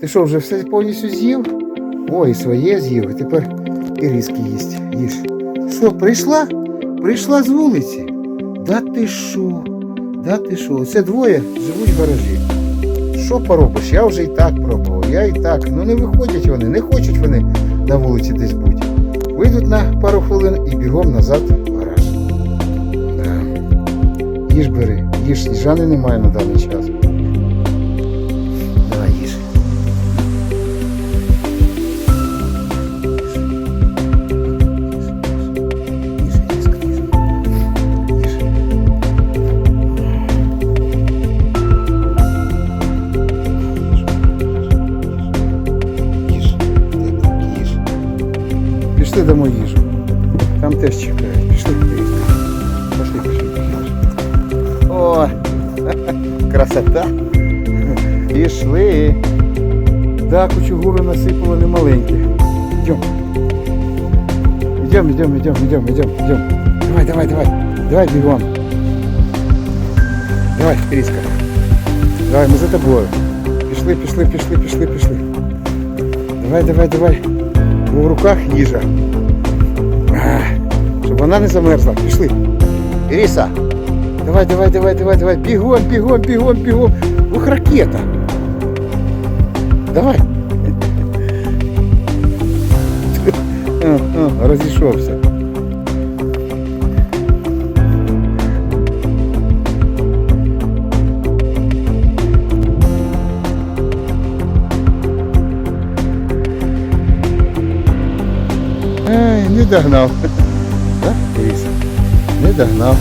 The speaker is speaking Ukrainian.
Ти що, вже все повністю з'їв? Ой, своє з'їв, тепер і різки їсть. Їж. Що, прийшла? Прийшла з вулиці? Да ти що? Да ти що? Це двоє живуть в гаражі. Що поробиш? Я вже і так пробував, я і так. Ну не виходять вони, не хочуть вони на вулиці десь бути. Вийдуть на пару хвилин і бігом назад в гараж. Да. Їж бери, їж, їжани немає на даний час. Пішли домой їжу. Там теж чекають. Пішли. Пішли, пішли, пішли. О, красота. Пішли. Да, кучугури насипало немаленькі. Йдем. Йдем, йдем, йдем, йдем, йдем, йдем. Давай, давай, давай. Давай бігом. Давай, Різка. Давай, ми за тобою. Пішли, пішли, пішли, пішли, пішли. Давай, давай, давай. В руках їжа. Щоб вона не замерзла. Пішли. Іриса. Давай, давай, давай, давай, давай. Бігом, бігом, бігом, бігом. Ух, ракета. Давай. О, Ai, nie dernal. É isso. Nie dernal.